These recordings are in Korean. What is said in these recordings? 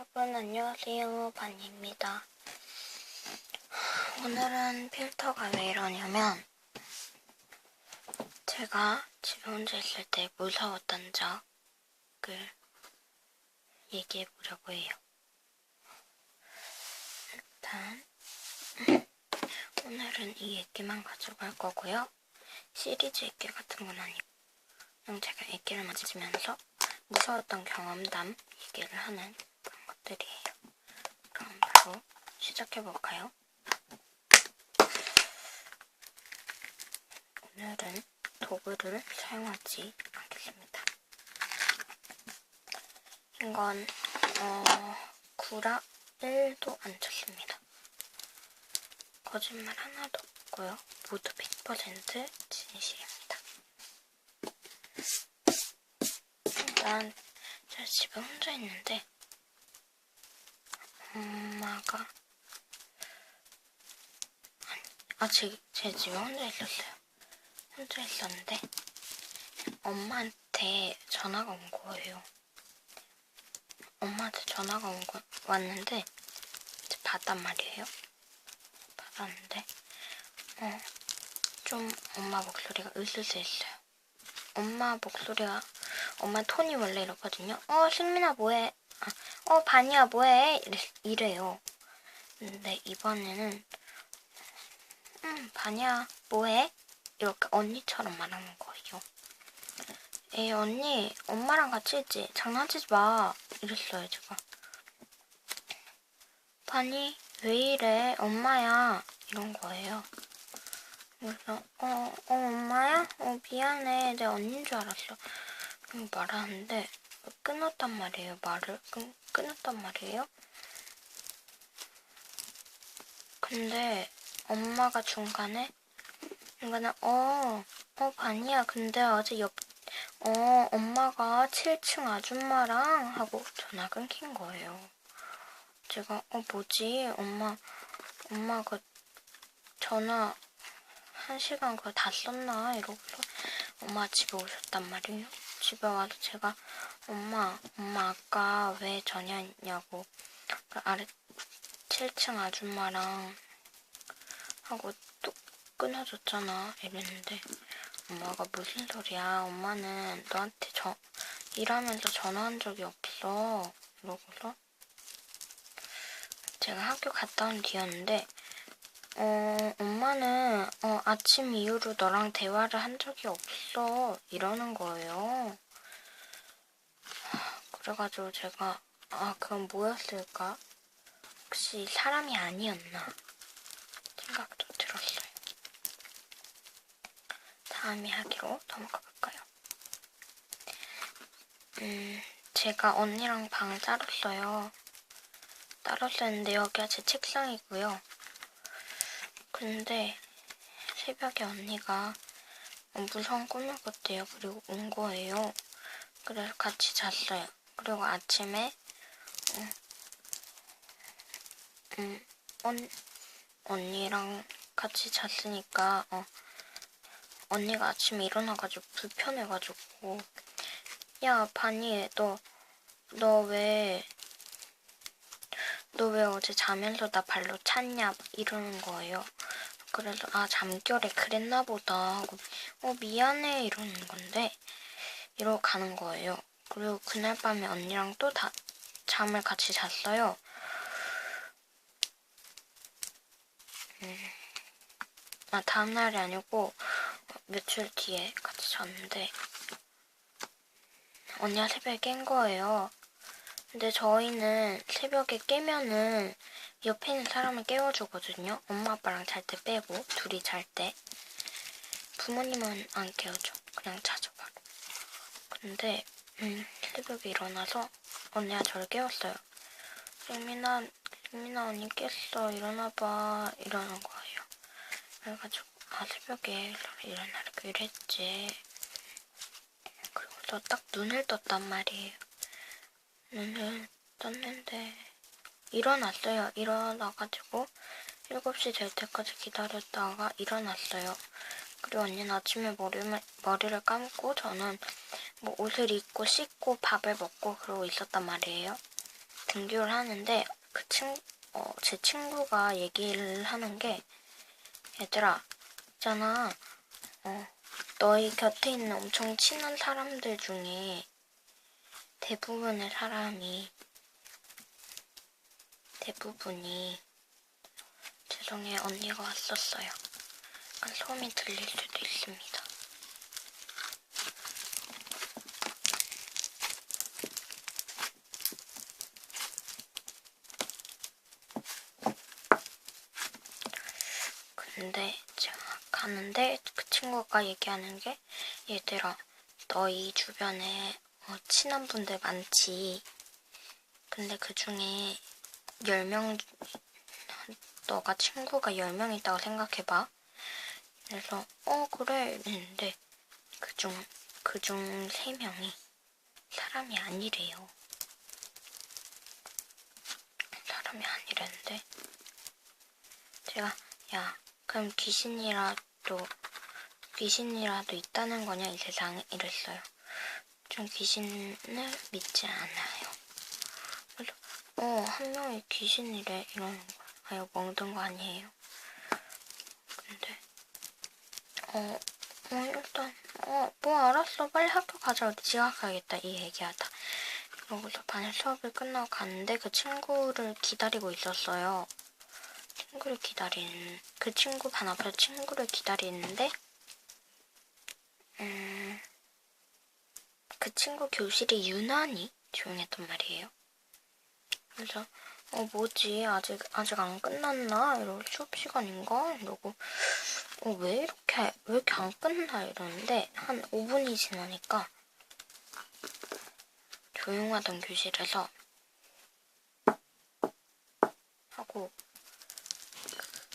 여러분 안녕하세요. 반입니다. 오늘은 필터가 왜 이러냐면 제가 집에 혼자 있을 때 무서웠던 적을 얘기해 보려고 해요. 일단 오늘은 이 얘기만 가져갈 거고요. 시리즈 얘기 같은 건 아니고 제가 얘기를 맞으면서 무서웠던 경험담 얘기를 하는 것들이에요. 그럼 바로 시작해볼까요? 오늘은 도구를 사용하지 않겠습니다. 이건 어, 구라 1도 안 쳤습니다. 거짓말 하나도 없고요. 모두 100% 진실입니다. 일단 제가 집에 혼자 있는데 엄마가 아니, 아, 제, 제 집에 혼자 있었어요. 혼자 있었는데 엄마한테 전화가 온 거예요. 엄마한테 전화가 온 거, 왔는데 받단 말이에요. 받았는데 어, 좀 엄마 목소리가 으스스했어요. 엄마 목소리가 엄마 톤이 원래 이렇거든요. 어, 승민아 뭐해? 아, 어, 반이야 뭐해? 이래, 이래요. 근데 이번에는 음, 반이야 뭐해? 이렇게 언니처럼 말하는 거예요. 에이 언니 엄마랑 같이 있지? 장난치지 마. 이랬어요 제가. 반이 왜 이래? 엄마야. 이런 거예요. 그래서 어, 어 엄마야? 어 미안해. 내 언니인 줄 알았어. 말하는데 끊었단 말이에요. 말을 끊, 끊었단 말이에요. 근데 엄마가 중간에 중간에 어, 어 반이야. 근데 어제 옆, 어 엄마가 7층 아줌마랑 하고 전화 끊긴 거예요. 제가 어 뭐지 엄마 엄마 그 전화 한 시간 그거 다 썼나 이러고서 엄마 집에 오셨단 말이에요. 집에 와서 제가 엄마, 엄마 아까 왜 전화했냐고. 그 아래 7층 아줌마랑 하고 뚝 끊어졌잖아 이랬는데. 엄마가 무슨 소리야? 엄마는 너한테 저 일하면서 전화한 적이 없어. 이러고서 제가 학교 갔다 온 뒤였는데 어, 엄마는 어, 아침 이후로 너랑 대화를 한 적이 없어. 이러는 거예요. 그래가지고 제가 아 그건 뭐였을까? 혹시 사람이 아니었나 생각도 들었어요. 다음 이야기로 넘어가 볼까요? 음, 제가 언니랑 방을 따로 써요. 따로 쓰는데 여기가 제 책상이고요. 근데 새벽에 언니가 무서운 꿈을 꿨대요. 그리고 온 거예요. 그래서 같이 잤어요. 그리고 아침에 음, 음, 언, 언니랑 같이 잤으니까 어, 언니가 아침에 일어나가지고 불편해가지고 야 바니 너너 왜 너 왜 어제 자면서 나 발로 찼냐 이러는 거예요. 그래서 아 잠결에 그랬나 보다 하고 어 미안해 이러는 건데 이러고 가는 거예요. 그리고 그날 밤에 언니랑 또 다, 잠을 같이 잤어요. 음, 아 다음날이 아니고 며칠 뒤에 같이 잤는데 언니가 새벽에 깬 거예요. 근데 저희는 새벽에 깨면은 옆에 있는 사람을 깨워주거든요. 엄마 아빠랑 잘 때 빼고 둘이 잘 때. 부모님은 안 깨워줘. 그냥 자죠 바로. 근데 음, 새벽에 일어나서 언니가 저를 깨웠어요. 승민아, 승민아 언니 깼어. 일어나봐. 이러는 거예요. 그래가지고 아 새벽에 일어나려고 이랬지. 그리고서 딱 눈을 떴단 말이에요. 눈을 떴는데 일어났어요. 일어나가지고 7시 될 때까지 기다렸다가 일어났어요. 그리고 언니는 아침에 머리를, 머리를 감고 저는 뭐 옷을 입고 씻고 밥을 먹고 그러고 있었단 말이에요. 등교를 하는데 그 친, 어, 제 친구가 얘기를 하는 게 얘들아, 있잖아, 어, 너희 곁에 있는 엄청 친한 사람들 중에 대부분의 사람이 대부분이 죄송해요 언니가 왔었어요. 약간 소음이 들릴 수도 있습니다. 근데 제가 가는데 그 친구가 얘기하는 게 얘들아 너희 주변에 어, 친한 분들 많지. 근데 그 중에 10명 너가 친구가 10명 있다고 생각해봐. 그래서 어 그래 이랬는데 그 중 그 중 3명이 사람이 아니래요. 사람이 아니랬는데 제가 야 그럼 귀신이라도 귀신이라도 있다는 거냐 이 세상에 이랬어요. 전 귀신을 믿지 않아요. 그래서 어 한 명이 귀신이래 이러는 거야. 아유 멍든 거 아니에요. 근데 어, 어 일단 어 뭐 알았어 빨리 학교 가자 어디 지각하겠다 이 얘기하다. 그러고서 반에 수업이 끝나고 갔는데 그 친구를 기다리고 있었어요. 친구를 기다리는 그 친구 반 앞에서 친구를 기다리는데 음, 그 친구 교실이 유난히 조용했단 말이에요. 그래서 어 뭐지? 아직 아직 안 끝났나? 이러고 수업 시간인가? 이러고 어 왜 이렇게 왜 이렇게 안 끝나? 이러는데 한 5분이 지나니까 조용하던 교실에서 하고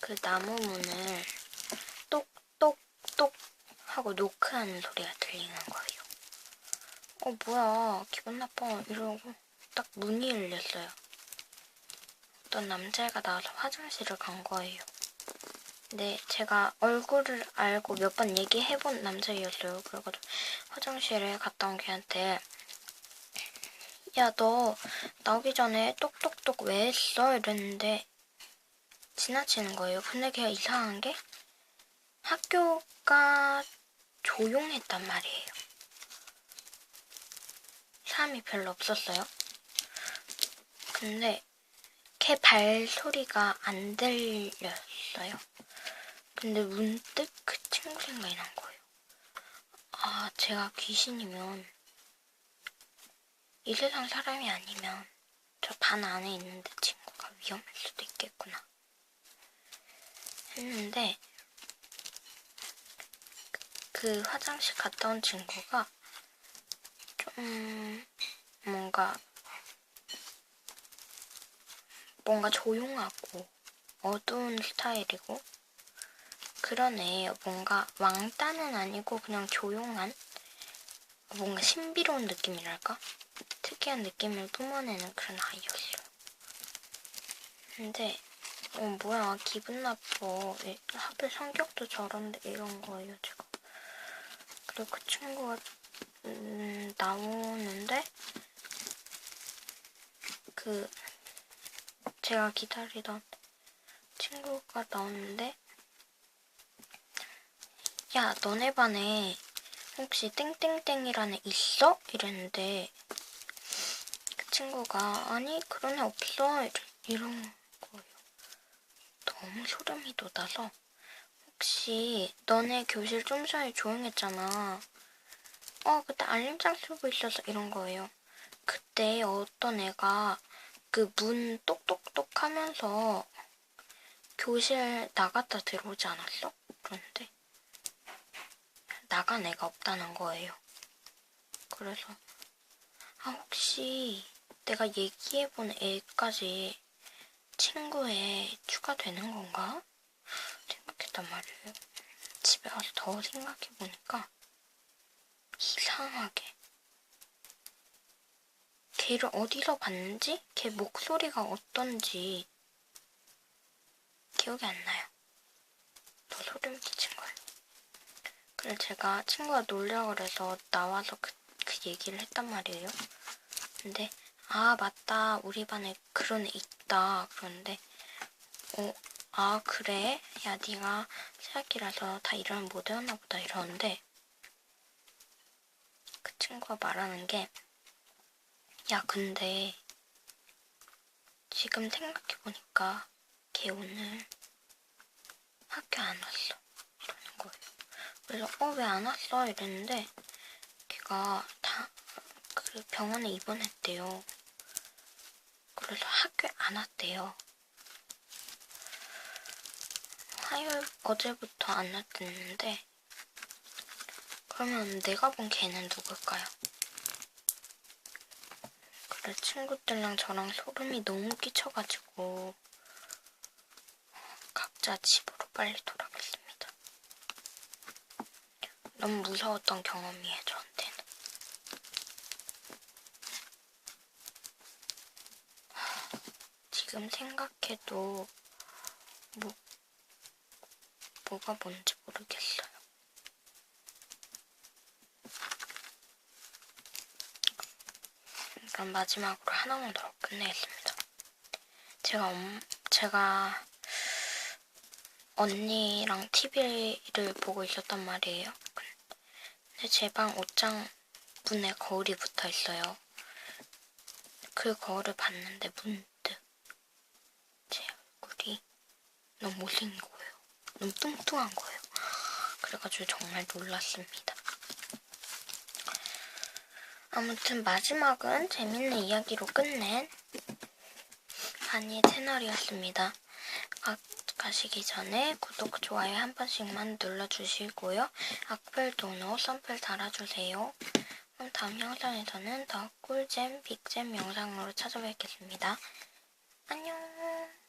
그 나무 문을 똑똑똑 하고 노크하는 소리가 들리는 거예요. 어 뭐야 기분 나빠 이러고 딱 문이 열렸어요. 어떤 남자애가 나와서 화장실을 간 거예요. 근데 제가 얼굴을 알고 몇 번 얘기해본 남자애였어요. 그래가지고 화장실에 갔다 온 걔한테 야 너 나오기 전에 똑똑똑 왜 했어? 이랬는데 지나치는 거예요. 근데 걔가 이상한 게 학교가 조용했단 말이에요. 사람이 별로 없었어요. 근데 걔 발소리가 안 들렸어요. 근데 문득 그 친구 생각이 난 거예요. 아, 제가 귀신이면 이 세상 사람이 아니면 저 반 안에 있는데 친구가 위험할 수도 있겠구나. 했는데 그 화장실 갔다 온 친구가 좀 뭔가 뭔가 조용하고 어두운 스타일이고 그런 애예요. 뭔가 왕따는 아니고 그냥 조용한 뭔가 신비로운 느낌이랄까? 특이한 느낌을 뿜어내는 그런 아이였어요. 근데 어 뭐야 기분 나빠 이- 하필 성격도 저런데 이런 거예요 지금 그리고 그 친구가 음, 나오는데 그 제가 기다리던 친구가 나오는데 야 너네 반에 혹시 땡땡땡이라는 애 있어? 이랬는데 그 친구가 아니 그런 애 없어. 이런 거예요. 너무 소름이 돋아서 혹시 너네 교실 좀 전에 조용했잖아. 어 그때 알림장 쓰고 있어서 이런 거예요. 그때 어떤 애가 그 문 똑똑똑 하면서 교실 나갔다 들어오지 않았어? 그런데 나간 애가 없다는 거예요. 그래서 아 혹시 내가 얘기해본 애까지 친구에 추가되는 건가? 생각했단 말이에요. 집에 가서 더 생각해보니까 이상하게 걔를 어디서 봤는지 걔 목소리가 어떤지 기억이 안 나요. 더 소름 끼친 거예요. 그래서 제가 친구가 놀려고 그래서 나와서 그, 그 얘기를 했단 말이에요. 근데 아 아, 맞다. 우리 반에 그런 애 있다. 그런데, 어, 아, 그래? 야, 네가 새학기라서 다 이러면 못 외웠나 보다. 이러는데, 그 친구가 말하는 게, 야, 근데, 지금 생각해보니까, 걔 오늘 학교 안 왔어. 이러는 거예요. 그래서, 어, 왜 안 왔어? 이랬는데, 걔가 다, 그 병원에 입원했대요. 그래서 학교에 안 왔대요. 화요일 어제부터 안 왔댔는데 그러면 내가 본 걔는 누굴까요? 그래 친구들랑 저랑 소름이 너무 끼쳐가지고 각자 집으로 빨리 돌아가겠습니다. 너무 무서웠던 경험이에요 저한테는. 지금 생각해도 뭐 뭐가 뭔지 모르겠어요. 그럼 마지막으로 하나만 더 끝내겠습니다. 제가 엄, 제가 언니랑 TV를 보고 있었단 말이에요. 근데 제 방 옷장 문에 거울이 붙어 있어요. 그 거울을 봤는데 문득 제 얼굴이 너무 못생긴 거예요. 너무 뚱뚱한 거예요. 그래가지고 정말 놀랐습니다. 아무튼 마지막은 재밌는 이야기로 끝낸 바니의 채널이었습니다. 가, 가시기 전에 구독, 좋아요 한 번씩만 눌러주시고요. 악플, 도노, 썸플 달아주세요. 그럼 다음 영상에서는 더 꿀잼, 빅잼 영상으로 찾아뵙겠습니다. 안녕!